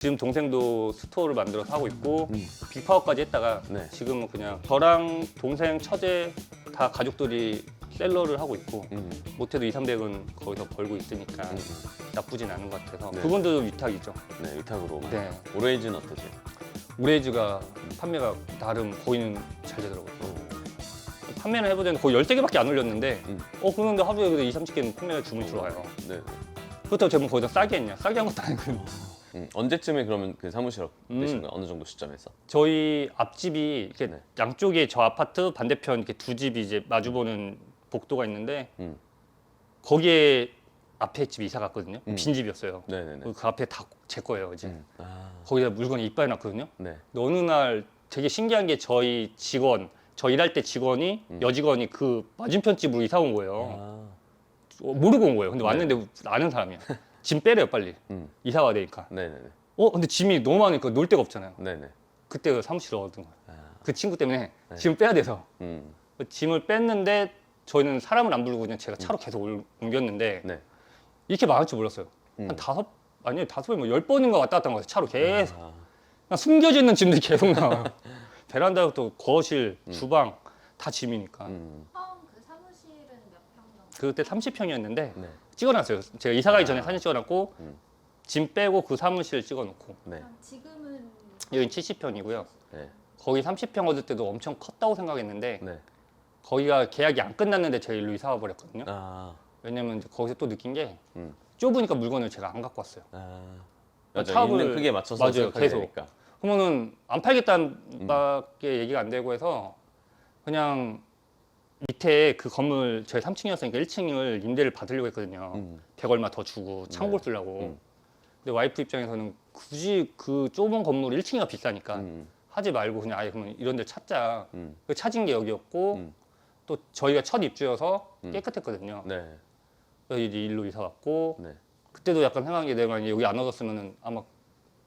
지금 동생도 스토어를 만들어서 하고 있고 음. 빅파워까지 했다가 네. 지금은 그냥 저랑 동생, 처제 다 가족들이 셀러를 하고 있고 음. 못해도 2, 300은 거기서 벌고 있으니까 음. 나쁘진 않은 것 같아서 네. 그분들도 위탁이죠. 네, 위탁으로. 네. 오레이즈는 어떠세요? 우레이즈가 판매가 나름 거의는 잘 되더라고요. 판매는 해보자는데 거의 10개밖에 안 올렸는데 음. 어 그런데 하루에 그래도 2, 30개는 판매가 주문이 들어와요. 네. 그렇다고 제가 뭐 거기다 싸게 했냐? 싸게 한 것도 아니고 음. 언제쯤에 그러면 그 사무실 음. 되신가요? 어느 정도 시점에서? 저희 앞집이 이렇게 네. 양쪽에 저 아파트 반대편 이렇게 두 집이 이제 마주보는 복도가 있는데 음. 거기에 앞에 집이 이사 갔거든요. 음. 빈 집이었어요. 네네네. 그 앞에 다 제 거예요 이제. 음. 아. 거기다 물건이 이빨 났거든요. 네. 근데 어느 날 되게 신기한 게 저희 직원, 저 일할 때 직원이 음. 여직원이 그 맞은편 집으로 이사 온 거예요. 아. 어, 모르고 온 거예요. 근데 네. 왔는데 아는 사람이야. 짐 빼래요 빨리. 음. 이사 와야 되니까. 네네네. 어 근데 짐이 너무 많으니까 놀 데가 없잖아요. 네네. 그때 그 사무실을 얻은 거예요. 아. 그 친구 때문에 네. 짐을 빼야 돼서 음. 그 짐을 뺐는데 저희는 사람을 안 부르고 그냥 제가 차로 계속 올- 옮겼는데 네. 이렇게 많을 줄 몰랐어요. 음. 한 다섯 아니요 다섯 번뭐열 번인가 왔다 갔다 한 거예요. 차로 계속 아. 그냥 숨겨져 있는 짐들이 계속 나와요. 베란다부터 거실, 주방 다 짐이니까. 음. 처음 그 사무실은 몇 평 정도? 그때 30평이었는데 네. 찍어놨어요. 제가 이사 가기 전에 아. 사진 찍어놨고 음. 짐 빼고 그 사무실 찍어놓고 네. 그럼 지금은 여긴 70평이고요. 네. 거기 30평 얻을 때도 엄청 컸다고 생각했는데 네. 거기가 계약이 안 끝났는데 제가 일로 이사 와버렸거든요. 아. 왜냐면 이제 거기서 또 느낀 게 음. 좁으니까 물건을 제가 안 갖고 왔어요. 아. 맞아. 차업을- 있는 크기에 맞춰서 맞아요, 생각하게 계속. 되니까. 그러면은 안 팔겠다는 밖에 얘기가 안 되고 해서 그냥 밑에 그 건물 저희 3층이었으니까 1층을 임대를 받으려고 했거든요. 음. 100 얼마 더 주고 창고를 네. 쓰려고. 음. 근데 와이프 입장에서는 굳이 그 좁은 건물 1층이가 비싸니까 음. 하지 말고 그냥 아예 그러면 이런 데 찾자. 음. 그 찾은 게 여기였고 음. 또 저희가 첫 입주여서 음. 깨끗했거든요. 네. 그래서 이제 일로 이사 왔고 네. 그때도 약간 생각한 게 내가 만약에 여기 안 얻었으면은 아마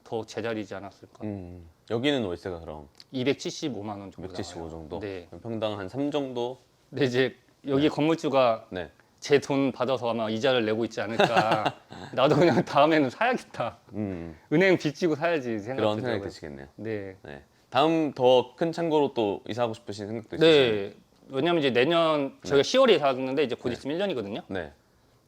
더 제자리지 않았을까. 음. 여기는 월세가 그럼 275만 원 정도 175 나와요. 정도. 네. 평당 한 3 정도. 근데 이제 여기 건물주가 네. 제 돈 받아서 아마 이자를 내고 있지 않을까. 나도 그냥 다음에는 사야겠다. 음. 은행 빚지고 사야지 생각 그런 생각이 들더라고요. 드시겠네요. 네. 네. 다음 더 큰 창고로 또 이사하고 싶으신 생각도 있으세요? 네. 왜냐면 이제 내년 저희가 10월에 이사 왔는데 이제 곧 있으면 1년이거든요. 네.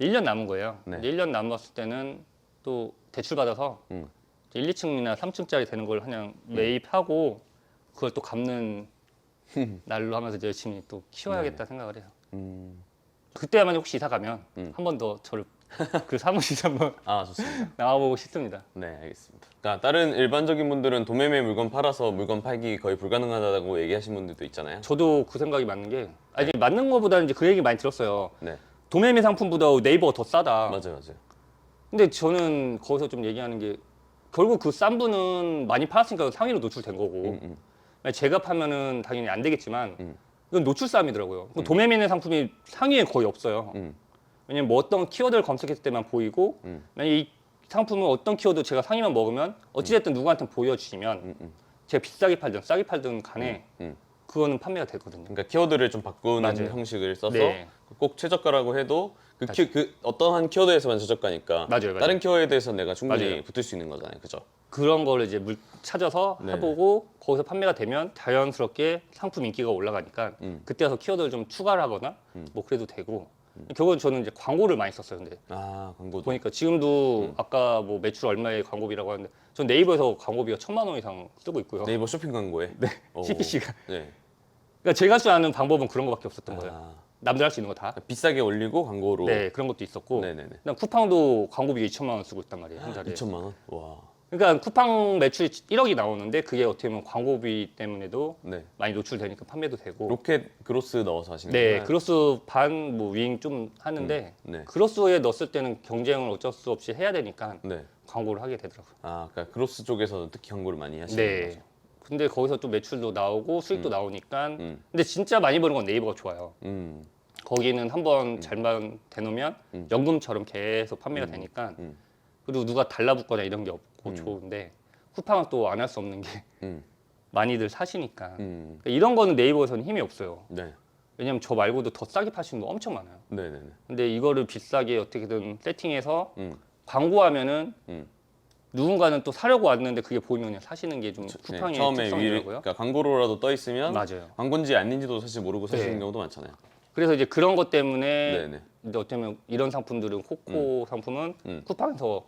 1년 남은 거예요. 네. 1년 남았을 때는 또 대출 받아서 음. 1, 2층이나 3층짜리 되는 걸 그냥 매입하고 그걸 또 갚는 날로 하면서 이제 열심히 또 키워야겠다 생각을 해요. 음. 그때야만 혹시 이사 가면 음. 한 번 더 저를 그 사무실 한번 아 좋습니다. 나와보고 싶습니다. 네 알겠습니다. 그러니까 다른 일반적인 분들은 도매매 물건 팔아서 물건 팔기 거의 불가능하다고 얘기하신 분들도 있잖아요. 저도 그 생각이 맞는 게 아니 맞는 거보다는 이제 그 얘기 많이 들었어요. 네 도매매 상품보다 네이버가 더 싸다. 맞아요 맞아요. 근데 저는 거기서 좀 얘기하는 게 결국 그 싼 분은 많이 팔았으니까 상위로 노출된 거고 음, 음. 제가 파면은 당연히 안 되겠지만 음. 이건 노출 싸움이더라고요. 그 도매매 상품이 상위에 거의 없어요. 음. 왜냐면 뭐 어떤 키워드를 검색했을 때만 보이고 음. 만약 이 상품은 어떤 키워드 제가 상위만 먹으면 어찌됐든 누구한테 보여주시면 음, 음, 제가 비싸게 팔든 싸게 팔든 간에 음. 그거는 판매가 되거든요. 그러니까 키워드를 좀 바꾸는 맞아요. 형식을 써서 네. 꼭 최저가라고 해도 그, 키, 그 어떠한 키워드에서만 최저가니까 맞아요, 맞아요. 다른 키워드에서 내가 충분히 맞아요. 붙을 수 있는 거잖아요, 그죠? 그런 거를 이제 물 찾아서 네. 해보고 거기서 판매가 되면 자연스럽게 상품 인기가 올라가니까 음. 그때 와서 키워드를 좀 추가를 하거나 뭐 그래도 되고 결국은 저는 이제 광고를 많이 썼어요. 근데 아 광고도. 보니까 지금도 음. 아까 뭐 매출 얼마의 광고비라고 하는데 전 네이버에서 광고비가 천만 원 이상 쓰고 있고요. 네이버 쇼핑 광고에. 네. CPC가. 네. 그러니까 제가 아는 방법은 그런 거밖에 없었던 거예요. 아, 남들 할 수 있는 거 다. 비싸게 올리고 광고로. 네 그런 것도 있었고. 네네네. 그다음 쿠팡도 광고비가 2천만 원 쓰고 있단 말이에요 한 달에. 2천만 원. 와. 그러니까 쿠팡 매출이 1억이 나오는데 그게 어떻게 보면 광고비 때문에도 네. 많이 노출되니까 판매도 되고. 로켓 그로스 넣어서 하시는 네, 거예요? 그로스 반 뭐 윙 좀 하는데 네. 그로스에 넣었을 때는 경쟁을 어쩔 수 없이 해야 되니까 네. 광고를 하게 되더라고요. 아, 그러니까 그로스 쪽에서 특히 광고를 많이 하시는 네. 거죠. 근데 거기서 또 매출도 나오고 수익도 나오니까 음. 근데 진짜 많이 버는 건 네이버가 좋아요. 음. 거기는 한번 잘만 대놓으면 음. 연금처럼 계속 판매가 되니까 음. 그리고 누가 달라붙거나 이런 게 없고 음. 좋은데 쿠팡은 또 안 할 수 없는 게 음. 많이들 사시니까 음. 그러니까 이런 거는 네이버에서는 힘이 없어요. 네. 왜냐면 저 말고도 더 싸게 파시는 분 엄청 많아요. 네, 네, 네. 근데 이거를 비싸게 어떻게든 세팅해서 음. 광고하면은 음. 누군가는 또 사려고 왔는데 그게 보이면 사시는 게좀 네, 쿠팡의 처음에 위를 특성이더라고요. 그러니까 광고로라도 떠 있으면 맞아요. 광고인지 아닌지도 사실 모르고 사시는 네. 경우도 많잖아요. 그래서 이제 그런 것 때문에 네네. 근데 어쩌면 이런 상품들은 코코 상품은 음. 쿠팡에서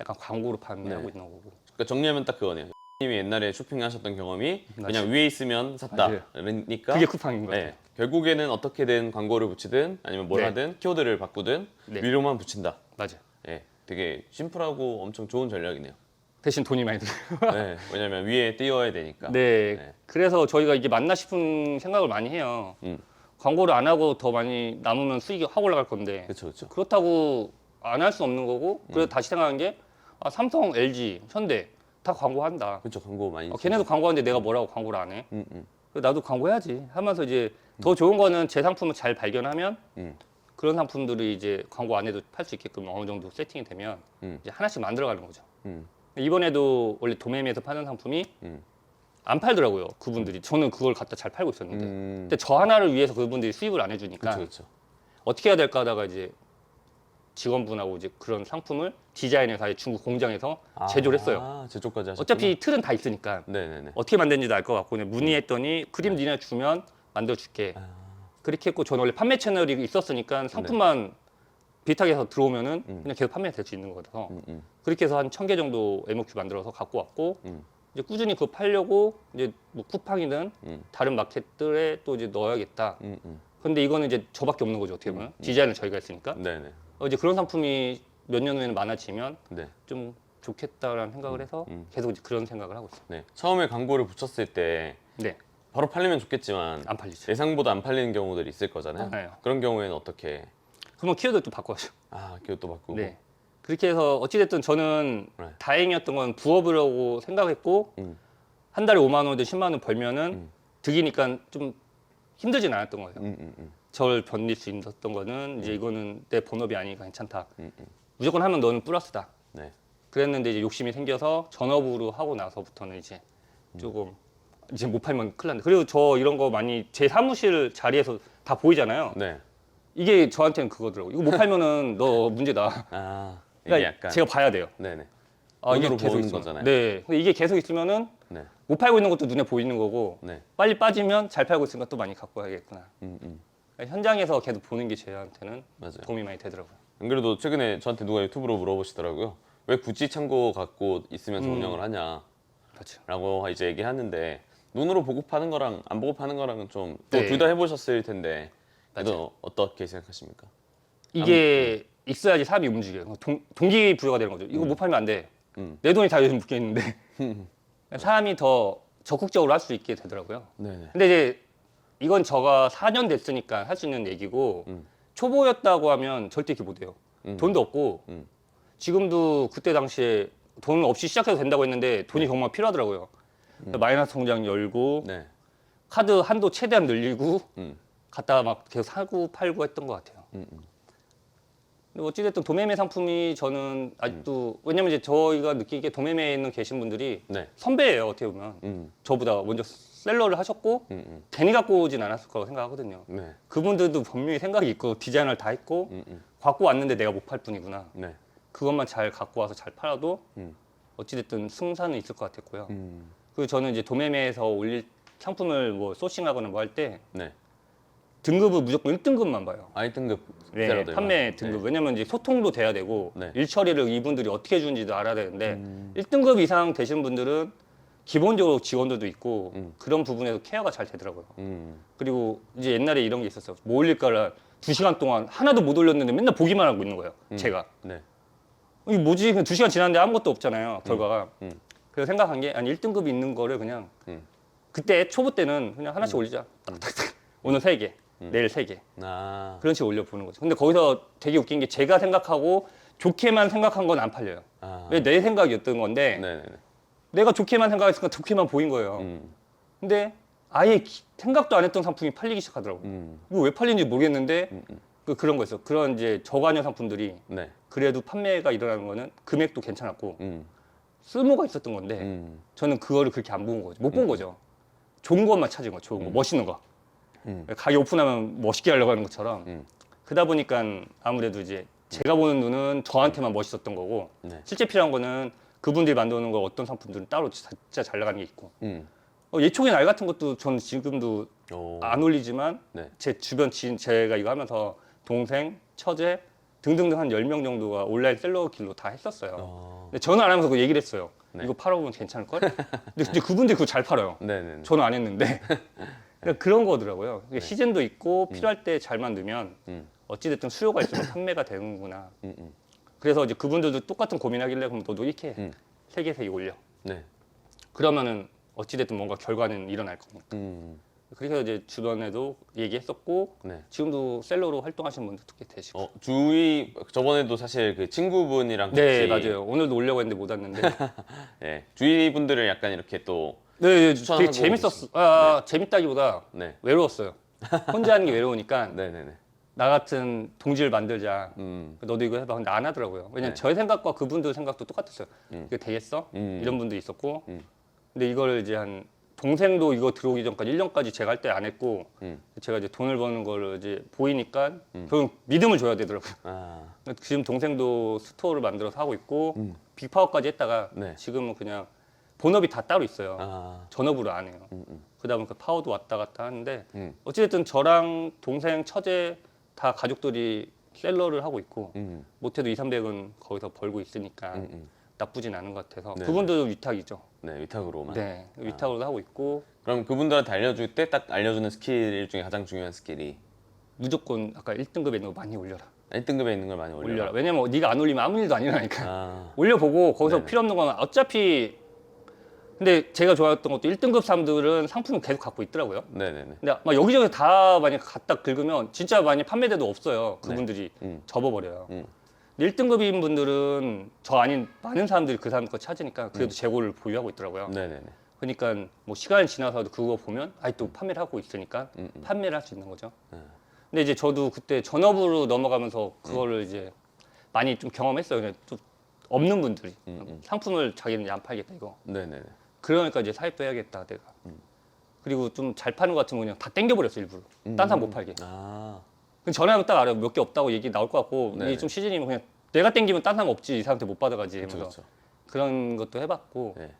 약간 광고로 판매하고 네. 있는 거고. 그러니까 정리하면 딱 그거네요. 님이 옛날에 쇼핑하셨던 경험이 그냥. 위에 있으면 샀다. 그러니까 그게 쿠팡인 것 같아요. 네. 결국에는 어떻게든 광고를 붙이든 아니면 뭘 네. 하든 키워드를 바꾸든 네. 위로만 붙인다. 맞아요. 예, 되게 심플하고 엄청 좋은 전략이네요. 대신 돈이 많이 들어요. 네, 왜냐면 위에 띄워야 되니까. 네. 네. 그래서 저희가 이게 맞나 싶은 생각을 많이 해요. 음. 광고를 안 하고 더 많이 남으면 수익이 확 올라갈 건데 그렇죠, 그렇죠. 그렇다고 안 할 수 없는 거고 그래서 음. 다시 생각한 게 아, 삼성, LG, 현대 다 광고한다. 그렇죠, 광고 많이. 어, 걔네도 광고하는데 내가 뭐라고 광고를 안 해? 음, 음, 그래서 나도 광고해야지 하면서 이제 더 좋은 거는 제 상품을 잘 발견하면 음, 그런 상품들을 이제 광고 안 해도 팔 수 있게끔 어느 정도 세팅이 되면 음. 이제 하나씩 만들어가는 거죠. 음, 이번에도 원래 도매매에서 파는 상품이 음. 안 팔더라고요. 그분들이 저는 그걸 갖다 잘 팔고 있었는데 음. 근데 저 하나를 위해서 그분들이 수입을 안 해주니까 그렇죠, 그렇죠. 어떻게 해야 될까 하다가 이제 직원분하고 이제 그런 상품을 디자인해서 아예 중국 공장에서 제조를 했어요. 아, 제조까지 하셨구나. 어차피 틀은 다 있으니까 네네네. 어떻게 만드는지도 알 것 같고 그냥 문의했더니 그림 니네 주면 만들어줄게. 아, 그렇게 했고 저는 원래 판매 채널이 있었으니까 상품만 비슷하게 해서 들어오면은 음. 그냥 계속 판매가 될수 있는 거라서 음, 음, 그렇게 해서 한 천 개 정도 MOQ 만들어서 갖고 왔고 음. 이제 꾸준히 그거 팔려고 이제 뭐 쿠팡이든 음. 다른 마켓들에 또 이제 넣어야겠다. 음, 음. 근데 이거는 이제 저밖에 없는 거죠 어떻게 보면 디자인을 저희가 했으니까 네네. 어, 이제 그런 상품이 몇 년 후에는 많아지면 네. 좀 좋겠다라는 생각을 해서 음. 계속 이제 그런 생각을 하고 있어요. 네. 처음에 광고를 붙였을 때 네, 바로 팔리면 좋겠지만 안 팔리죠. 예상보다 안 팔리는 경우들이 있을 거잖아요. 네. 그런 경우에는 어떻게? 그러면 키워드 또 바꿔야죠. 아, 기호 또 바꾸고. 네. 그렇게 해서 어찌됐든 저는 네. 다행이었던 건 부업이라고 생각했고 음. 한 달에 5만 원이든 10만 원 벌면은 음. 득이니까 좀 힘들진 않았던 거예요. 음, 음, 음, 저를 견딜 수 있었던 거는 이제 이거는 내 본업이 아니니까 괜찮다. 음, 음. 무조건 하면 너는 플러스다. 네. 그랬는데 이제 욕심이 생겨서 전업으로 하고 나서부터는 이제 음. 조금 이제 못 팔면 큰일 난다. 그리고 저 이런 거 많이 제 사무실 자리에서 다 보이잖아요. 네. 이게 저한테는 그거더라고. 이거 못 팔면은 너 문제다. 아, 그러니까 약간. 제가 봐야 돼요. 네네. 아, 이게 계속 있으면. 거잖아요. 네. 근데 이게 계속 있으면은 네. 못 팔고 있는 것도 눈에 보이는 거고 네. 빨리 빠지면 잘 팔고 있으니까 또 많이 갖고 와야겠구나. 음, 음. 그러니까 현장에서 계속 보는 게 저한테는 맞아요. 도움이 많이 되더라고요. 안 그래도 최근에 저한테 누가 유튜브로 물어보시더라고요. 왜 구찌 창고 갖고 있으면서 음. 운영을 하냐라고 그렇죠. 이제 얘기하는데 눈으로 보고 파는 거랑 안 보고 파는 거랑은 좀또 네. 둘다 해보셨을 텐데. 또 어떻게 생각하십니까? 이게 있어야지 사람이 움직여요. 동, 동기부여가 되는 거죠. 이거 못 팔면 안 돼. 음. 내 돈이 다 요즘 묶여 있는데 사람이 더 적극적으로 할 수 있게 되더라고요. 네네. 근데 이제 이건 저가 4년 됐으니까 할 수 있는 얘기고 음. 초보였다고 하면 절대 이렇게 못 해요. 음. 돈도 없고 음. 지금도 그때 당시에 돈 없이 시작해도 된다고 했는데 돈이 정말 필요하더라고요. 마이너스 통장 열고 네. 카드 한도 최대한 늘리고 음. 갖다가 막 계속 사고 팔고 했던 것 같아요. 음, 음. 어찌됐든 도매매 상품이 저는 아직도 왜냐면 이제 저희가 느끼기에 도매매에 있는 계신 분들이 네. 선배예요. 선배예요 어떻게 보면 음. 저보다 먼저 셀러를 하셨고 음, 음. 괜히 갖고 오진 않았을 거라고 생각하거든요. 네. 그분들도 분명히 생각이 있고 디자인을 다 했고 음, 음. 갖고 왔는데 내가 못 팔 뿐이구나. 네. 그것만 잘 갖고 와서 잘 팔아도 음. 어찌됐든 승산은 있을 것 같았고요. 음. 그리고 저는 이제 도매매에서 올릴 상품을 뭐 소싱하거나 뭐 할때 네. 등급을 무조건 1등급만 봐요. 아이 등급 네. 판매 등급. 네. 왜냐면 이제 소통도 돼야 되고 네. 일 처리를 이분들이 어떻게 해주는지도 알아야 되는데 음. 1등급 이상 되신 분들은 기본적으로 지원도도 있고 음. 그런 부분에서 케어가 잘 되더라고요. 음. 그리고 이제 옛날에 이런 게 있었어요. 뭐 올릴까를 두 시간 동안 하나도 못 올렸는데 맨날 보기만 하고 있는 거예요. 음. 제가 네. 이게 뭐지? 그냥 두 시간 지났는데 아무것도 없잖아요. 결과가. 음. 그래서 생각한 게 아니 1등급이 있는 거를 그냥 음. 그때 초보 때는 그냥 하나씩 올리자. 탁탁탁. 오늘 세 개, 음. 내일 세 개. 아. 그런 식으로 올려보는 거죠. 근데 거기서 되게 웃긴 게 제가 생각하고 좋게만 생각한 건 안 팔려요. 아. 왜 내 생각이었던 건데 네, 네, 네. 내가 좋게만 생각했으니까 좋게만 보인 거예요. 음. 근데 아예 기- 생각도 안 했던 상품이 팔리기 시작하더라고요. 음. 이거 왜 팔리는지 모르겠는데 음, 음. 그, 그런 거였어. 그런 이제 저관여 상품들이 네. 그래도 판매가 일어나는 거는 금액도 괜찮았고 음. 쓸모가 있었던 건데 음. 저는 그거를 그렇게 안 본 거죠. 못 본 거죠. 좋은 것만 찾은 거, 좋은 거, 멋있는 거. 음. 가게 오픈하면 멋있게 하려고 하는 것처럼. 음. 그러다 보니까 아무래도 이제 제가 보는 눈은 저한테만 멋있었던 거고 네. 실제 필요한 거는 그분들이 만드는 거 어떤 상품들은 따로 진짜 잘 나가는 게 있고 음. 어, 예초기 날 같은 것도 저는 지금도 오. 안 올리지만 네. 제 주변 지인 제가 이거 하면서 동생, 처제 등등등 한 10명 정도가 온라인 셀러 길로 다 했었어요. 어. 근데 저는 안 하면서 그 얘기를 했어요. 네. 이거 팔아보면 괜찮을걸? 근데, 근데 그분들이 그거 잘 팔아요. 네 네 네. 저는 안 했는데 그러니까 그런 거더라고요. 그러니까 시즌도 있고 필요할 때 잘 만들면 음. 어찌됐든 수요가 있으면 판매가 되는구나. 음, 음. 그래서 이제 그분들도 똑같은 고민하길래 그럼 너도 이렇게 음. 세 개, 세 개 올려. 네. 그러면은 어찌됐든 뭔가 결과는 일어날 거니까. 음. 그래서 이제 주변에도 얘기했었고 네. 지금도 셀러로 활동하시는 분들도 꽤 되시고. 어, 주위 저번에도 사실 그 친구분이랑 같이 네 맞아요. 오늘도 올려고 했는데 못 왔는데. 예. 주위 분들을 약간 이렇게 또 네, 네 되게 재밌었어. 아, 재밌다기보다 네. 외로웠어요. 혼자 하는 게 외로우니까 네네네. 나 같은 동지를 만들자. 음. 너도 이거 해봐. 근데 안 하더라고요. 왜냐면 네. 저의 생각과 그분들 생각도 똑같았어요. 음. 이거 되겠어? 음. 이런 분도 있었고. 음. 근데 이걸 이제 한 동생도 이거 들어오기 전까지 1년까지 제가 할 때 안 했고 음. 제가 이제 돈을 버는 걸 이제 보이니까 음. 결국 믿음을 줘야 되더라고요. 아. 지금 동생도 스토어를 만들어서 하고 있고 음. 빅파워까지 했다가 네. 지금은 그냥 본업이 다 따로 있어요. 아. 전업으로 안 해요. 음, 음. 그러다 보니까 파워도 왔다 갔다 하는데 음. 어찌됐든 저랑 동생, 처제 다 가족들이 셀러를 하고 있고 음. 못해도 2, 300은 거기서 벌고 있으니까 음, 음. 나쁘진 않은 것 같아서 네. 그분들도 위탁이죠. 네, 위탁으로만. 네, 위탁으로도 하고 있고 그럼 그분들한테 알려줄 때 딱 알려주는 스킬 중에 가장 중요한 스킬이 무조건 아까 1등급에 있는 거 많이 올려라. 1등급에 있는 걸 많이 올려라. 올려라. 왜냐면 네가 안 올리면 아무 일도 아니라니까. 아. 올려보고 거기서 네네. 필요 없는 건 어차피 근데 제가 좋아했던 것도 1등급 사람들은 상품을 계속 갖고 있더라고요. 네네네. 근데 막 여기저기 다 만약 갖다 긁으면 진짜 많이 판매돼도 없어요. 그분들이 음. 접어버려요. 음. 근데 1등급인 분들은 저 아닌 많은 사람들이 그 사람 거 찾으니까 그래도 음. 재고를 보유하고 있더라고요. 네네네. 그러니까 뭐 시간이 지나서도 그거 보면 아이 또 판매를 하고 있으니까 음, 음. 판매를 할 수 있는 거죠. 네. 근데 이제 저도 그때 전업으로 넘어가면서 그거를 이제 많이 좀 경험했어요. 그냥 좀 없는 분들이 음, 음. 상품을 자기는 안 팔겠다 이거. 네네네. 그러니까 이제 사입도 해야겠다 내가. 음. 그리고 좀 잘 파는 것 같으면 그냥 다 땡겨버렸어 일부러. 딴 사람 못 팔게. 아. 전화하면 딱 알아요. 몇 개 없다고 얘기 나올 것 같고 네네. 이게 좀 시즌이면 그냥 내가 땡기면 딴 사람 없지 이 사람한테 못 받아가지 그렇죠. 하면서 그렇죠. 그런 것도 해봤고 네.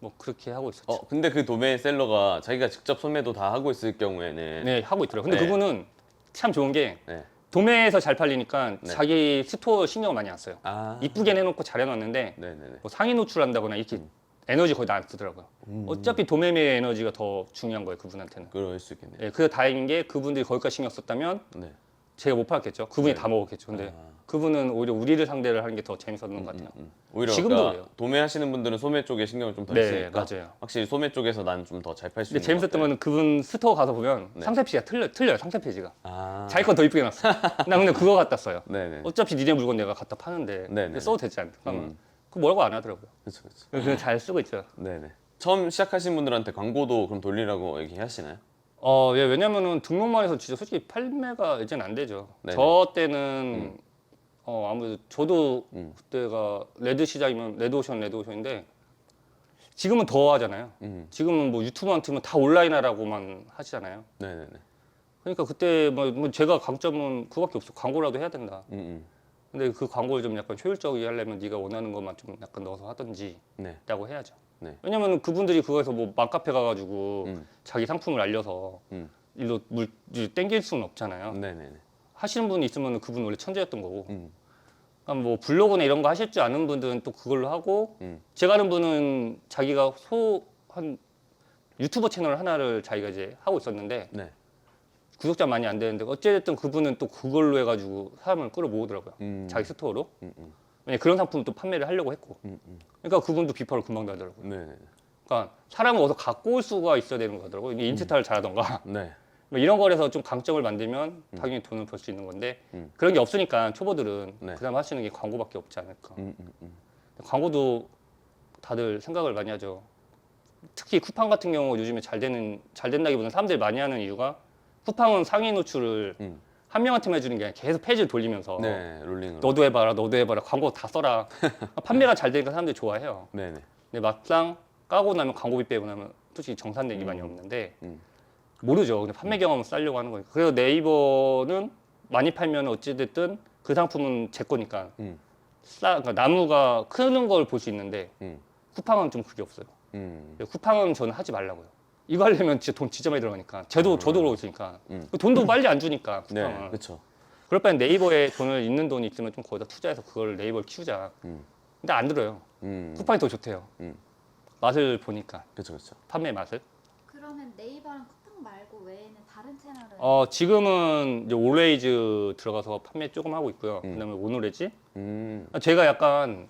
뭐 그렇게 하고 있었죠. 어, 근데 그 도메인 셀러가 자기가 직접 소매도 다 하고 있을 경우에는 네 하고 있더라고요. 근데 네. 그분은 참 좋은 게 네. 도매에서 잘 팔리니까 네. 자기 스토어 신경을 많이 안 써요. 아. 이쁘게 내놓고 잘 해놨는데 네네네. 뭐 상위 노출한다거나 이렇게 에너지 거의 다안 쓰더라고요. 음. 어차피 도매매의 에너지가 더 중요한 거예요 그분한테는. 그럴 수 있겠네요. 예, 그 다행인 게 그분들이 거기까지 신경 썼다면 네. 제가 못 팔았겠죠. 그분이 네. 다 먹었겠죠. 근데 아. 그분은 오히려 우리를 상대를 하는 게 더 재밌었던 것 같아요. 음, 음. 오히려 지금도 그러니까 그래요. 도매하시는 분들은 소매 쪽에 신경을 좀더 네, 쓰니까 맞아요. 확실히 소매 쪽에서 난 좀 더 잘 팔 수 근데 있는 재밌었던 것 같아요. 건 그분 스토어 가서 보면 네. 상세 페이지가 틀려, 틀려요. 상세 페이지가. 아. 자기 건 더 이쁘게 놨어. 나 근데 그거 갖다 써요. 네네. 어차피 니네 물건 내가 갖다 파는데 네네. 써도 되지? 그러면 음. 그 뭐라고 안 하더라고요. 그렇죠, 그렇죠. 그냥 잘 쓰고 있죠. 네네. 처음 시작하신 분들한테 광고도 그럼 돌리라고 얘기하시나요? 어, 예, 왜냐면은 등록만 해서 진짜 솔직히 판매가 이제는 안 되죠. 네네. 저 때는 어, 아무래도 저도 음. 그때가 레드 시장이면 레드오션 레드오션인데 지금은 더 하잖아요. 음. 지금은 뭐 유튜브한테면 다 온라인 하라고만 하시잖아요. 네네네. 그러니까 그때 뭐, 뭐 제가 강점은 그밖에 없어. 광고라도 해야 된다. 음, 음. 근데 그 광고를 좀 약간 효율적이게 하려면 네가 원하는 것만 좀 약간 넣어서 하든지 네. 라고 해야죠. 네. 왜냐면 그분들이 그거에서 뭐 맘카페 가가지고 음. 자기 상품을 알려서 음. 일로 물 땡길 수는 없잖아요. 네네네. 하시는 분이 있으면 그분 원래 천재였던 거고. 음. 그러니까 뭐 블로그나 이런 거 하실 줄 아는 분들은 또 그걸로 하고 음. 제가 아는 분은 자기가 소 한 유튜버 채널 하나를 자기가 이제 하고 있었는데 네. 구독자 많이 안 되는데 어찌됐든 그분은 또 그걸로 해가지고 사람을 끌어모으더라고요. 음. 자기 스토어로. 음, 음. 왜냐 그런 상품을 또 판매를 하려고 했고. 음, 음. 그러니까 그분도 비판을 금방 달더라고요. 네네네. 그러니까 사람을 어디서 갖고 올 수가 있어야 되는 거더라고요. 인스타를 잘하던가 네. 뭐 이런 거에서 좀 강점을 만들면 당연히 돈을 벌 수 있는 건데 음. 그런 게 없으니까 초보들은 네. 그다음 있는 게 광고밖에 없지 않을까. 음, 음, 음. 광고도 다들 생각을 많이 하죠. 특히 쿠팡 같은 경우 요즘에 잘 되는 잘 된다기보다는 사람들이 많이 하는 이유가 쿠팡은 상위 노출을 음. 한 명한테만 해주는 게 아니라 계속 페이지를 돌리면서 네. 롤링으로. 너도 해봐라, 너도 해봐라, 광고 다 써라. 판매가 잘 되니까 사람들이 좋아해요. 네네. 근데 막상 까고 나면 광고비 빼고 나면 솔직히 정산된 게 많이 음. 없는데 음. 모르죠. 근데 판매 경험을 쌓려고 하는 거니까. 그래서 네이버는 많이 팔면 어찌됐든 그 상품은 제 거니까 음. 싸 그러니까 나무가 크는 걸 볼 수 있는데 음. 쿠팡은 좀 그게 없어요. 음. 쿠팡은 저는 하지 말라고요. 이거 하려면 진짜 돈 진짜 많이 들어가니까. 저도 저도 그러고 있으니까 음. 그 돈도 빨리 안 주니까 네. 그렇죠. 그럴 바엔 네이버에 돈을 있는 돈이 있으면 좀 거기다 투자해서 그걸 네이버를 키우자. 음. 근데 안 들어요. 음. 쿠팡이 더 좋대요. 음. 맛을 보니까 그렇죠, 그렇죠. 판매 맛을. 그러면 네이버랑 쿠팡 말고 외에는 다른 채널은 어 지금은 이제 올레이즈 들어가서 판매 조금 하고 있고요. 음. 그다음에 오노레지. 음. 아, 제가 약간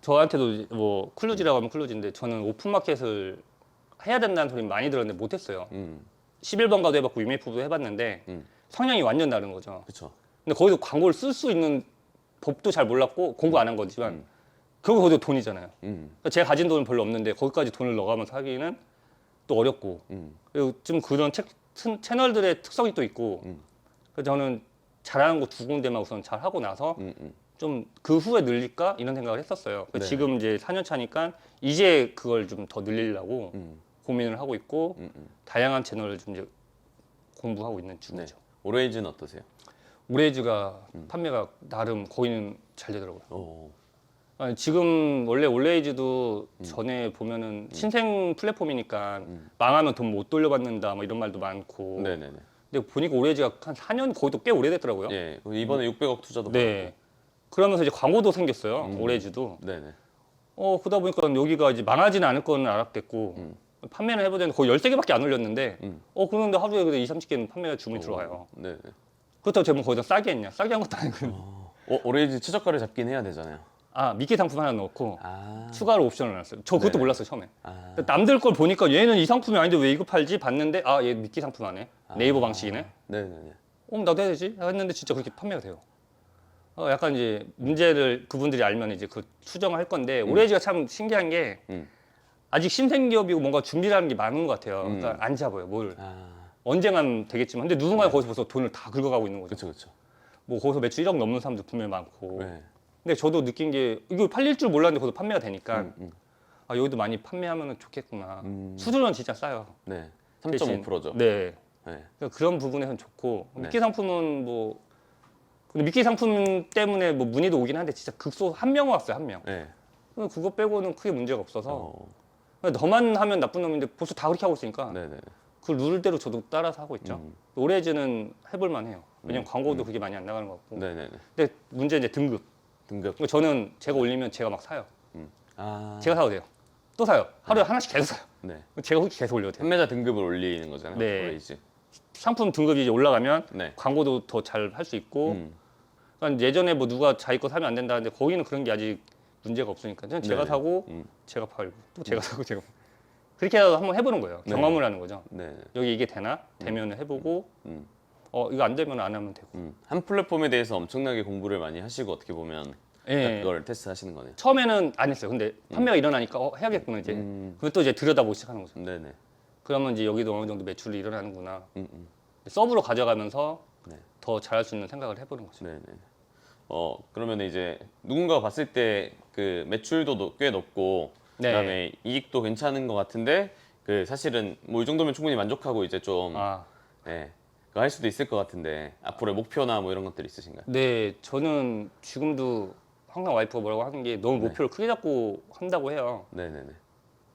저한테도 뭐 클루지라고 하면 클루지인데 저는 오픈마켓을 해야 된다는 소리 많이 들었는데 못했어요. 음. 11번가도 해봤고 유메이프도 해봤는데 음. 성향이 완전 다른 거죠. 그렇죠. 근데 거기서 광고를 쓸 수 있는 법도 잘 몰랐고 공부 안 한 거지만 음. 결국 거기서 돈이잖아요. 음. 그러니까 제가 가진 돈은 별로 없는데 거기까지 돈을 넣어가면서 하기는 또 어렵고 음. 그리고 좀 그런 책, 튼- 채널들의 특성이 또 있고 음. 그래서 저는 잘하는 거 두 군데만 우선 잘 하고 나서 음. 음. 좀그 후에 늘릴까 이런 생각을 했었어요. 그 네. 지금 이제 4년 차니까 이제 그걸 좀 더 늘리려고 음. 고민을 하고 있고 음. 음. 다양한 채널을 좀 이제 공부하고 있는 중이죠. 오레이즈는 어떠세요? 올레이즈가 음. 판매가 나름 거기는 잘 되더라고요. 오. 아니, 지금 원래 올레이즈도 전에 보면은 신생 플랫폼이니까 음. 망하면 돈 못 돌려받는다 뭐 이런 말도 많고 네, 네, 네. 근데 보니까 올레이즈가 한 4년 거기도 꽤 오래됐더라고요. 예. 이번에 600억 투자도 네. 그러면서 이제 광고도 생겼어요. 음. 올레이즈도. 받고. 네, 네. 어, 그러다 보니까 여기가 이제 망하지는 않을 거는 알았겠고 음. 판매는 해보자니 거의 13개밖에 안 올렸는데 음. 어, 그런데 하루에 그래도 2, 30개는 판매가 주문이 들어와요. 네, 네. 그렇다고 제가 뭐 거기다 싸게 했냐? 싸게 한 것도 아니고. 어, 오레이즈 최저가를 잡긴 해야 되잖아요. 아, 미끼 상품 하나 넣고 아. 추가로 옵션을 넣었어요. 저 그것도 네. 몰랐어요, 처음에. 아. 남들 걸 보니까 얘는 이 상품이 아닌데 왜 이거 팔지? 봤는데 아, 얘 미끼 상품 하네. 네이버 아. 방식이네. 네, 네, 네. 어, 나도 해야 되지? 했는데 진짜 그렇게 판매가 돼요. 어, 약간 이제 문제를 그분들이 알면 이제 그 수정을 할 건데 올레이즈가 참 신기한 게 음. 아직 신생 기업이고 뭔가 준비라는 게 많은 것 같아요. 음. 그러니까 안 잡아요. 뭘 아. 언젠간 되겠지만 근데 누군가 거기서 벌써 돈을 다 긁어가고 있는 거죠. 그렇죠, 그렇죠. 뭐 거기서 매출 1억 넘는 사람도 분명히 많고. 네. 근데 저도 느낀 게 이거 팔릴 줄 몰랐는데 거기서 판매가 되니까 음, 음. 아 여기도 많이 판매하면 좋겠구나. 음. 수수료는 진짜 싸요. 네. 대신. 3.5%죠. 네. 네. 그러니까 그런 부분에선 좋고 네. 미끼 상품은 뭐 근데 미끼 상품 때문에 뭐 문의도 오긴 한데 진짜 극소 한 명 왔어요 한 명. 네. 그거 빼고는 크게 문제가 없어서 어. 너만 하면 나쁜 놈인데 벌써 다 그렇게 하고 있으니까 네, 네. 그 룰대로 저도 따라서 하고 있죠. 음. 오레즈는 해볼 만해요. 왜냐면 음. 광고도 그게 많이 안 나가는 것 같고. 네, 네, 네. 근데 문제 이제 등급. 등급. 그러니까 저는 제가 올리면 제가 막 사요. 아. 제가 사도 돼요. 또 사요. 하루에 하나씩 계속 사요. 네. 제가 혹시 계속 올려도 돼요. 판매자 등급을 올리는 거잖아요. 네. 오레이즈. 상품 등급이 이제 올라가면 네. 광고도 더 잘 할 수 있고 음. 그러니까 예전에 뭐 누가 자기 거 사면 안 된다는데 거기는 그런 게 아직 문제가 없으니까 저는 제가 네네. 사고 음. 제가 팔고 또 제가 사고 제가 팔고. 그렇게 해서 한번 해보는 거예요 네. 경험을 하는 거죠 네. 여기 이게 되나 되면 해보고 음. 어 이거 안 되면 안 하면 되고 음. 한 플랫폼에 대해서 엄청나게 공부를 많이 하시고 어떻게 보면 예. 그걸 테스트 하시는 거네요. 처음에는 안 했어요 근데 판매가 일어나니까 어 해야겠구나 이제 음. 그걸 또 이제 들여다보기 시작하는 거죠 네, 네. 그러면 이제 여기도 어느 정도 매출이 일어나는구나 음, 음. 서브로 가져가면서 네. 더 잘할 수 있는 생각을 해보는 거죠 네, 네. 어, 그러면 이제 누군가 봤을 때 그 매출도 높- 꽤 높고 네. 그다음에 이익도 괜찮은 것 같은데 그 사실은 뭐 이 정도면 충분히 만족하고 이제 좀 아 네. 그거 할 수도 있을 것 같은데 앞으로의 목표나 뭐 이런 것들 있으신가요? 네, 저는 지금도 항상 와이프가 뭐라고 하는 게 너무 네. 목표를 크게 잡고 한다고 해요. 네, 네, 네.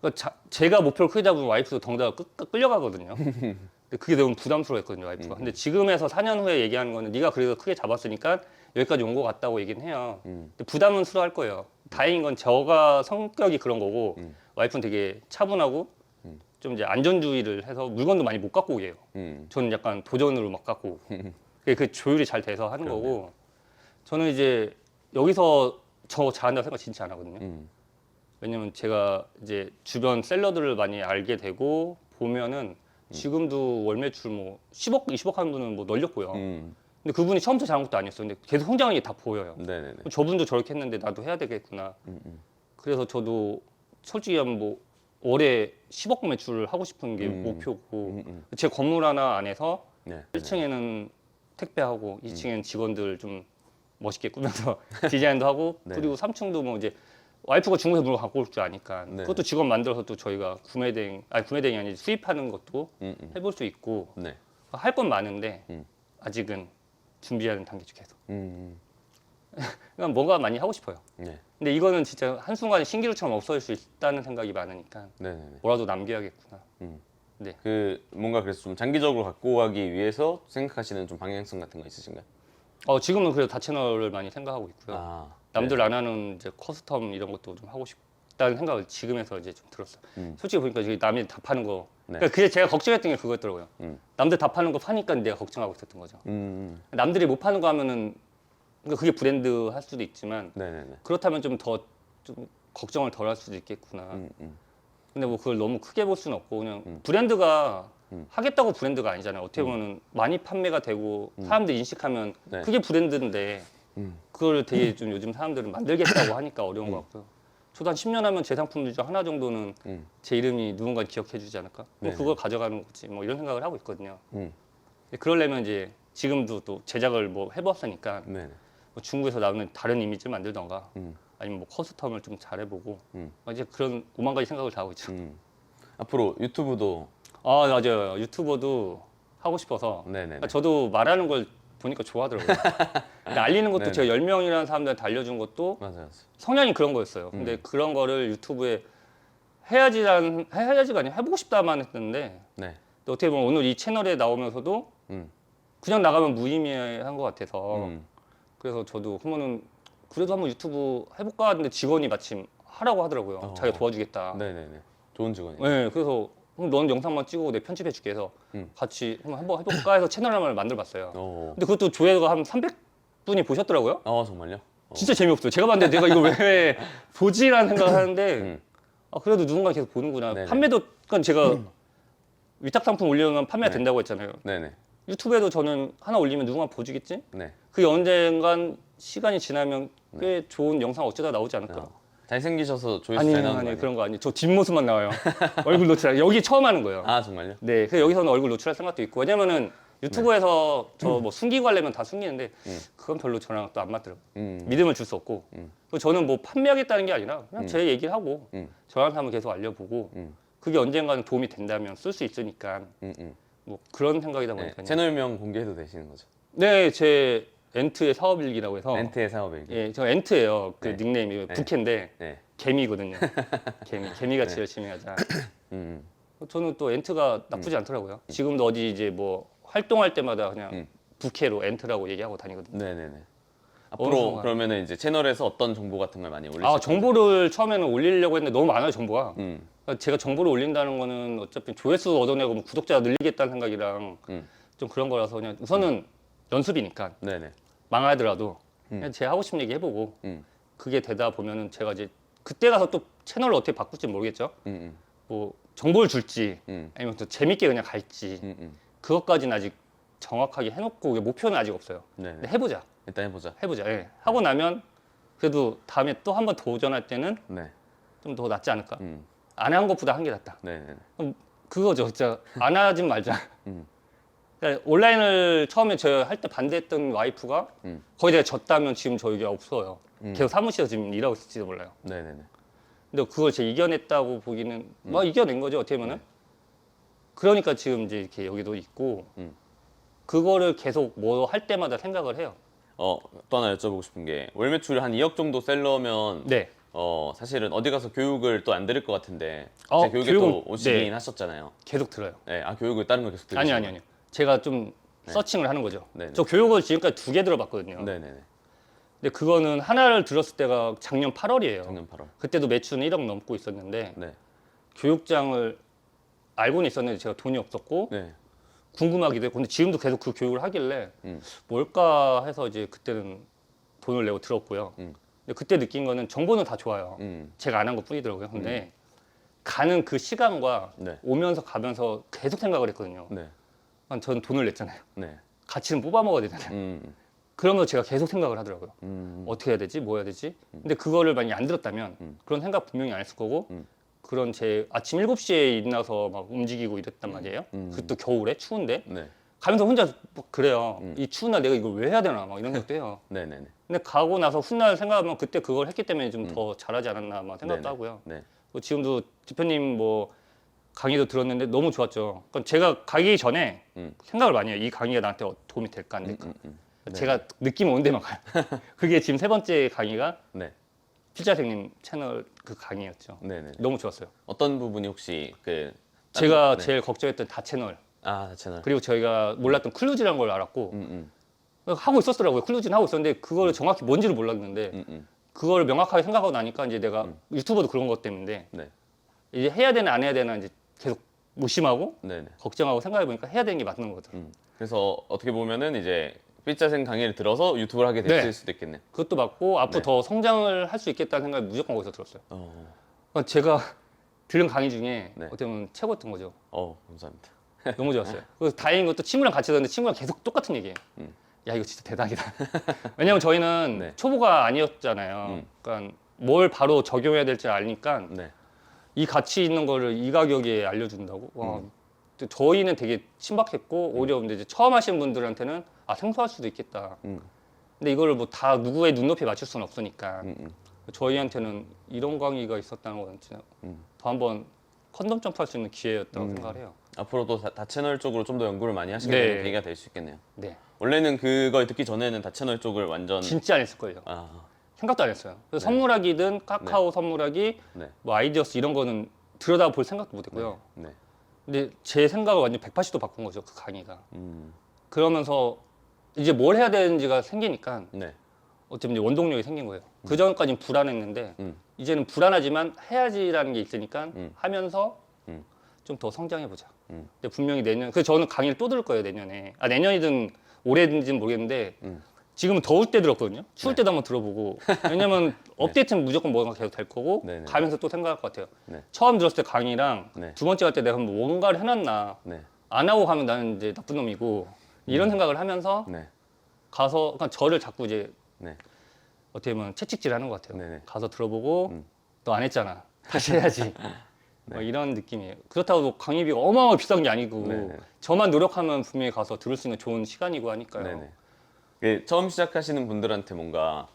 그러니까 자- 제가 목표를 크게 잡으면 와이프도 덩달아 끌, 끌려가거든요. 근데 그게 너무 부담스러웠거든요, 와이프가. 근데 지금에서 4년 후에 얘기하는 거는 네가 그래도 크게 잡았으니까 여기까지 온 것 같다고 얘기는 해요. 음. 근데 부담은 스러할 거예요. 다행인 건 저가 성격이 그런 거고 음. 와이프는 되게 차분하고 음. 좀 이제 안전주의를 해서 물건도 많이 못 갖고 오게요. 음. 저는 약간 도전으로 막 갖고 그게 그 조율이 잘 돼서 하는 그러네요. 거고 저는 이제 여기서 저 잘한다고 생각 진짜 안 하거든요. 음. 왜냐면 제가 이제 주변 셀러들을 많이 알게 되고 보면은 음. 지금도 월 매출 뭐 10억, 20억 하는 분은 뭐 널렸고요. 음. 근데 그분이 처음부터 잘한 것도 아니었어요. 근데 계속 성장하는 게 다 보여요. 네, 네, 네. 저분도 저렇게 했는데 나도 해야 되겠구나. 음, 음. 그래서 저도 솔직히 하면 뭐 월에 10억 매출을 하고 싶은 게 음. 목표고 음, 음. 제 건물 하나 안에서 네. 네. 1층에는 택배하고 2층에는 직원들 좀 멋있게 꾸며서 디자인도 하고 네. 그리고 3층도 뭐 이제 와이프가 중국에서 물건 갖고 올 줄 아니까 네. 그것도 직원 만들어서 또 저희가 구매 대행 아니 구매 대행이 아니지 수입하는 것도 음, 음. 해볼 수 있고 네. 할 건 많은데 음. 아직은 준비하는 단계죠 계속. 음. 그냥 뭔가 많이 하고 싶어요. 네. 근데 이거는 진짜 한순간에 신기루처럼 없어질 수 있다는 생각이 많으니까 네네네. 뭐라도 남겨야겠구나. 그 뭔가 그래서 좀 장기적으로 갖고 가기 위해서 생각하시는 좀 방향성 같은 거 있으신가요? 어, 지금은 그래도 다 채널을 많이 생각하고 있고요. 아, 남들 안 하는 이제 커스텀 이런 것도 좀 하고 싶 다는 생각을 지금에서 이제 좀 들었어요. 음. 솔직히 보니까 저기 남이 다 파는 거. 네. 그러니까 그게 제가 걱정했던 게 그거였더라고요. 음. 남들 다 파는 거 파니까 내가 걱정하고 있었던 거죠. 음, 남들이 못 파는 거 하면은 그러니까 그게 브랜드 할 수도 있지만 네네네. 그렇다면 좀 더좀 걱정을 덜 할 수도 있겠구나. 음, 음. 근데 뭐 그걸 너무 크게 볼 수는 없고 그냥 음. 브랜드가 음. 하겠다고 브랜드가 아니잖아요. 어떻게 보면 많이 판매가 되고 사람들이 인식하면 네. 그게 브랜드인데 음. 그걸 되게 좀 요즘 사람들은 만들겠다고 하니까 어려운 것 같고요. 저도 한 10년 하면 제 상품 중 하나 정도는 음. 제 이름이 누군가 기억해 주지 않을까? 뭐 네. 그걸 가져가는 거지. 뭐 이런 생각을 하고 있거든요. 음. 근데 그러려면 이제 지금도 또 제작을 뭐 해봤으니까 네네. 뭐 중국에서 나오는 다른 이미지 만들던가 음. 아니면 뭐 커스텀을 좀 잘해보고 음. 뭐 이제 그런 오만 가지 생각을 다 하고 있죠. 음. 앞으로 유튜브도 아 맞아요. 유튜버도 하고 싶어서 네네네. 그러니까 저도 말하는 걸 보니까 좋아하더라고요. 근데 알리는 것도 네네. 제가 10명이라는 사람들한테 알려준 것도 맞아요. 성향이 그런 거였어요. 근데 음. 그런 거를 유튜브에 해야지란 해야지가 아니라 해보고 싶다만 했는데 네. 또 어떻게 보면 오늘 이 채널에 나오면서도 음. 그냥 나가면 무의미한 것 같아서 음. 그래서 저도 그러면은 그래도 한번 유튜브 해볼까 했는데 직원이 마침 하라고 하더라고요. 어. 자기가 도와주겠다. 네네네. 좋은 직원이에요. 네, 그래서 그럼 넌 영상만 찍고 내 편집해줄게 해서 음. 같이 한번 한번 해볼까 해서 채널 하나를 만들어봤어요. 어. 근데 그것도 조회가 한 300분이 보셨더라고요. 아 정말요? 어. 진짜 재미없어요. 제가 봤는데 내가 이거 왜 보지라는 생각을 하는데 음. 아, 그래도 누군가 계속 보는구나. 네네. 판매도 그러니까 제가 위탁 상품 올리면 판매가 네. 된다고 했잖아요. 네네. 유튜브에도 저는 하나 올리면 누군가 보주겠지? 네. 그게 언젠간 시간이 지나면 꽤 좋은 영상 어쩌다 나오지 않을까? 어. 잘생기셔서 조회수 아니 잘 나오는 거 아니 아니에요? 그런 거 아니. 저 뒷모습만 나와요. 얼굴 노출. 여기 처음 하는 거예요. 아 정말요? 네, 그래서 여기서는 얼굴 노출할 생각도 있고 왜냐면은 유튜브에서 저 뭐 숨기고 하려면 다 숨기는데 음. 그건 별로 저랑 또 안 맞더라고요. 음. 믿음을 줄 수 없고 음. 그리고 저는 뭐 판매하겠다는 게 아니라 그냥 음. 제 얘기를 하고 음. 저한테 한번 계속 알려보고 음. 그게 언젠가는 도움이 된다면 쓸 수 있으니까 음. 음. 뭐 그런 생각이다 네. 보니까 채널명 공개해도 되시는 거죠? 네, 제 엔트의 사업일기라고 해서 엔트의 사업일기. 예, 저 엔트예요. 그 네. 닉네임이 네. 부캐인데 네. 개미거든요. 개미, 개미같이 네. 열심히 하자. 음. 저는 또 엔트가 나쁘지 않더라고요. 지금도 어디 이제 뭐 활동할 때마다 그냥 음. 부캐로 엔트라고 얘기하고 다니거든요. 네네네. 앞으로. 그러면은 이제 채널에서 어떤 정보 같은 걸 많이 올리실 아 정보를 처음에는 올리려고 했는데 너무 많아요 정보가. 음. 그러니까 제가 정보를 올린다는 거는 어차피 조회수 얻어내고 뭐 구독자 늘리겠다는 생각이랑 음. 좀 그런 거라서 그냥 우선은 연습이니까 네네. 망하더라도 음. 그냥 제가 하고 싶은 얘기 해보고 음. 그게 되다 보면은 제가 이제 그때 가서 또 채널을 어떻게 바꿀지 모르겠죠. 음. 뭐 정보를 줄지 음. 아니면 또 재밌게 그냥 갈지 음. 음. 그것까지는 아직 정확하게 해놓고 목표는 아직 없어요. 네네. 근데 해보자, 일단 해보자. 해보자. 예. 하고 나면 그래도 다음에 또 한 번 도전할 때는 네. 좀 더 낫지 않을까. 음. 안 한 것보다 한 게 낫다. 네네. 그거죠, 진짜 안 하진 말자. 음. 그러니까 온라인을 처음에 제가 할 때 반대했던 와이프가 음. 거의 내가 졌다면 지금 저기 없어요. 음. 계속 사무실에서 지금 일하고 있을지도 몰라요. 네네네. 근데 그걸 제가 이겨냈다고 보기는 음. 뭐 이겨낸 거죠 어떻게 보면은. 그러니까 지금 이제 이렇게 여기도 있고 음. 그거를 계속 뭐 할 때마다 생각을 해요. 어, 또 하나 여쭤보고 싶은 게 월 매출이 한 2억 정도 셀러면 네. 어, 사실은 어디 가서 교육을 또 안 들을 것 같은데 어, 제 교육에 교육은- 또 오시긴 네. 하셨잖아요. 계속 들어요. 네. 아, 교육을 다른 거 계속 들으시는 아니 아니 아니. 제가 좀 네. 서칭을 하는 거죠. 네네. 저 교육을 지금까지 두 개 들어봤거든요. 네네네. 근데 그거는 하나를 들었을 때가 작년 8월이에요. 작년 8월. 그때도 매출은 1억 넘고 있었는데 네. 교육장을 알고는 있었는데 제가 돈이 없었고 네. 궁금하기도 했고 근데 지금도 계속 그 교육을 하길래 음. 뭘까 해서 이제 그때는 돈을 내고 들었고요. 음. 근데 그때 느낀 거는 정보는 다 좋아요. 음. 제가 안 한 것 뿐이더라고요. 근데 가는 그 시간과 네. 오면서 가면서 계속 생각을 했거든요. 네. 아, 저는 돈을 냈잖아요. 네. 가치는 뽑아 먹어야 되잖아요. 음. 그러면서 제가 계속 생각을 하더라고요. 음. 어떻게 해야 되지? 뭐 해야 되지? 근데 그거를 많이 안 들었다면 음. 그런 생각 분명히 안 했을 거고 음. 그런 제 아침 7시에 일어나서 막 움직이고 이랬단 말이에요. 음. 그것도 겨울에 추운데 네. 가면서 혼자 뭐 그래요. 음. 이 추운 날 내가 이걸 왜 해야 되나 막 이런 생각도 해요. 네네네. 근데 가고 나서 훗날 생각하면 그때 그걸 했기 때문에 좀 더 잘하지 않았나 막 생각도 음. 네네. 하고요. 네. 뭐 지금도 대표님 뭐 강의도 들었는데 너무 좋았죠. 그러니까 제가 가기 전에 음. 생각을 많이 해요. 이 강의가 나한테 어- 도움이 될까 안 음, 될까. 음, 음. 제가 느낌 오는 데만 가요. 그게 지금 세 번째 강의가 네. 필자생님 채널 그 강의였죠. 네네. 너무 좋았어요. 어떤 부분이 혹시 그 제가 네. 제일 걱정했던 다 채널 아 채널. 그리고 저희가 몰랐던 클루즈라는 걸 알았고 음, 음, 하고 있었더라고요. 클루즈는 하고 있었는데 그걸 정확히 뭔지를 몰랐는데 음, 음. 그걸 명확하게 생각하고 나니까 이제 내가 유튜버도 그런 것 때문에 네. 이제 해야 되나 안 해야 되나 이제 계속 무심하고 네네. 걱정하고 생각해 보니까 해야 되는 게 맞는 거더라고요. 음. 그래서 어떻게 보면은 이제 삐짜생 강의를 들어서 유튜브를 하게 됐을 네. 수도 있겠네요. 그것도 맞고 앞으로 네. 더 성장을 할 수 있겠다는 생각이 무조건 거기서 들었어요. 어, 그러니까 제가 들은 강의 중에 네. 어떻게 보면 최고였던 거죠. 어 감사합니다. 너무 좋았어요. 그래서 다행인 것도 친구랑 같이 들었는데 친구랑 계속 똑같은 얘기예요. 음. 야 이거 진짜 대박이다. 왜냐면 저희는 네. 초보가 아니었잖아요. 음. 그러니까 뭘 바로 적용해야 될지 아니까 네. 이 가치 있는 거를 이 가격에 알려준다고. 와, 음. 또 저희는 되게 신박했고 오히려 근데 이제 처음 하시는 분들한테는 아 생소할 수도 있겠다. 음, 근데 이거를 뭐 다 누구의 눈높이에 맞출 수는 없으니까 음, 음. 저희한테는 이런 강의가 있었다는 건 진짜 음. 더 한번 컨덤 점프할 수 있는 기회였다고 음. 생각을 해요. 앞으로도 다, 다채널 쪽으로 좀 더 연구를 많이 하시게 네. 되는 계기가 될 수 있겠네요. 네, 원래는 그걸 듣기 전에는 다채널 쪽을 완전 진짜 안 했을 거예요. 아, 생각도 안 했어요. 그래서 네. 선물하기든 카카오 선물하기, 네. 뭐 아이디어스 이런 거는 들여다 볼 생각도 못 했고요. 네. 근데 제 생각을 완전 180도 바꾼 거죠, 그 강의가. 음, 그러면서 이제 뭘 해야 되는지가 생기니까 네. 어쩌면 이제 원동력이 생긴 거예요. 그 전까지는 불안했는데 음. 이제는 불안하지만 해야지라는 게 있으니까 음. 하면서 음. 좀 더 성장해 보자. 음. 근데 분명히 내년, 그래서 저는 강의를 또 들을 거예요 내년에. 아 내년이든 올해든지는 모르겠는데 음. 지금은 더울 때 들었거든요. 추울 네. 때도 한번 들어보고 왜냐면 업데이트는 무조건 뭔가 계속 될 거고 네 네. 가면서 또 생각할 것 같아요. 네. 처음 들었을 때 강의랑 네. 두 번째 갈 때 내가 뭔가를 해놨나 네. 안 하고 가면 나는 이제 나쁜 놈이고 이런 생각을 하면서 네. 가서 그러니까 저를 자꾸 이제 네. 어떻게 보면 채찍질 하는 것 같아요. 네네. 가서 들어보고 음. 너 안 했잖아. 다시 해야지. 네. 뭐 이런 느낌이에요. 그렇다고 뭐 강의비가 어마어마하게 비싼 게 아니고 네네. 저만 노력하면 분명히 가서 들을 수 있는 좋은 시간이고 하니까요. 네네. 그 처음 시작하시는 분들한테 뭔가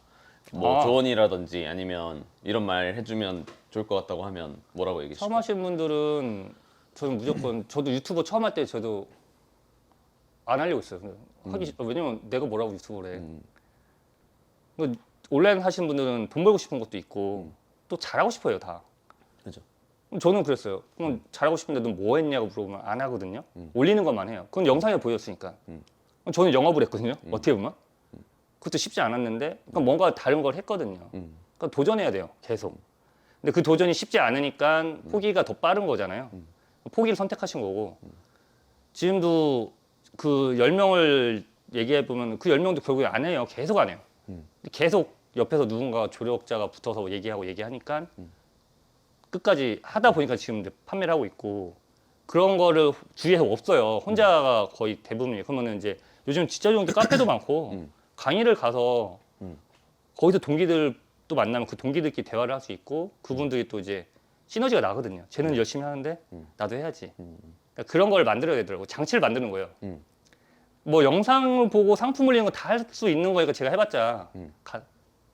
뭐 아. 조언이라든지 아니면 이런 말 해주면 좋을 것 같다고 하면 뭐라고 얘기해 처음? 하시는 분들은 저는 무조건 저도 유튜버 처음 할 때 저도 안 하려고 했어요. 근데 하기 싫- 왜냐면 내가 뭐라고 유튜버를 해. 음, 그 온라인 하시는 분들은 돈 벌고 싶은 것도 있고 또 잘하고 싶어요 다. 그죠. 그럼 저는 그랬어요. 그럼 잘하고 싶은데 너 뭐 했냐고 물어보면 안 하거든요. 음. 올리는 것만 해요. 그건 영상에 보였으니까. 음. 그럼 저는 영업을 했거든요. 어떻게 보면. 그것도 쉽지 않았는데 그러니까 뭔가 다른 걸 했거든요. 음, 그러니까 도전해야 돼요. 계속. 근데 그 도전이 쉽지 않으니까 포기가 더 빠른 거잖아요. 포기를 선택하신 거고. 지금도 그 10명을 얘기해 보면 그 10명도 결국에 안 해요. 계속 안 해요. 음. 계속 옆에서 누군가 조력자가 붙어서 얘기하고 얘기하니까 끝까지 하다 보니까 지금 판매를 하고 있고 그런 거를 주위에서 없어요. 혼자가 거의 대부분이에요. 그러면은 이제 요즘 진짜 좋은 게 카페도 많고 음. 강의를 가서 음. 거기서 동기들 또 만나면 그 동기들끼리 대화를 할 수 있고 그분들이 또 이제 시너지가 나거든요. 쟤는 열심히 하는데 음. 나도 해야지. 음, 그러니까 그런 걸 만들어야 되더라고. 장치를 만드는 거예요. 음. 뭐 영상을 보고 상품 올리는 거 다 할 수 있는 거니까 제가 해봤자 음. 가-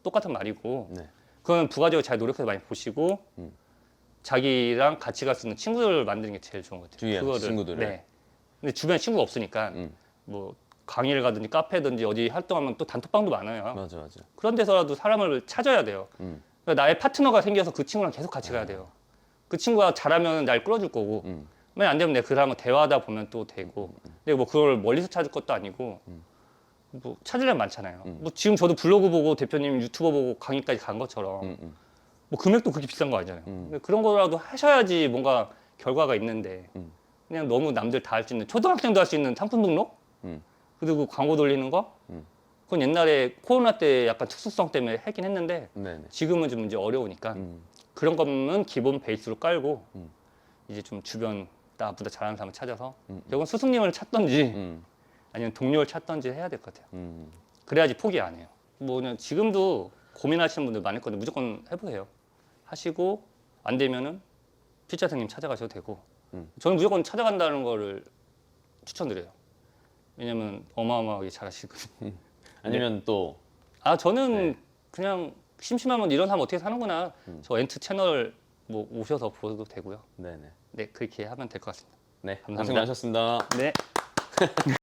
똑같은 말이고 네. 그건 부가적으로 잘 노력해서 많이 보시고 음. 자기랑 같이 갈 수 있는 친구들을 만드는 게 제일 좋은 것 같아요. 주위에 친구들을? 네. 근데 주변에 친구가 없으니까 음. 뭐 강의를 가든지 카페든지 어디 활동하면 또 단톡방도 많아요. 맞아 맞아. 그런 데서라도 사람을 찾아야 돼요. 음, 그러니까 나의 파트너가 생겨서 그 친구랑 계속 같이 가야 돼요. 그 친구가 잘하면 날 끌어줄 거고 음, 만약 안 되면 내가 그 사람과 대화하다 보면 또 되고 근데 뭐 그걸 멀리서 찾을 것도 아니고 뭐 찾으려면 많잖아요 음. 뭐 지금 저도 블로그 보고 대표님 유튜버 보고 강의까지 간 것처럼 음, 음. 뭐 금액도 그렇게 비싼 거 아니잖아요 음. 근데 그런 거라도 하셔야지 뭔가 결과가 있는데 음. 그냥 너무 남들 다 할 수 있는 초등학생도 할 수 있는 상품 등록 음. 그리고 광고 돌리는 거 음. 그건 옛날에 코로나 때 약간 특수성 때문에 하긴 했는데 네네. 지금은 좀 이제 어려우니까 음, 그런 거는 기본 베이스로 깔고 음. 이제 좀 주변 나보다 잘하는 사람을 찾아서 음. 결국은 스승님을 찾던지 음, 아니면 동료를 찾던지 해야 될 것 같아요. 음. 그래야지 포기 안 해요. 뭐 그냥 지금도 고민하시는 분들 많을 건데 무조건 해보세요. 하시고 안 되면은 필자생님 찾아가셔도 되고 음. 저는 무조건 찾아간다는 거를 추천드려요. 왜냐면 어마어마하게 잘하시거든요. 아니면 또 아 저는 네. 그냥 심심하면 이런 사람 어떻게 사는구나. 음. 저 엔트 채널 뭐 오셔서 보셔도 되고요. 네네. 네 그렇게 하면 될 것 같습니다. 네, 감사합니다. 고생 많으셨습니다. 네.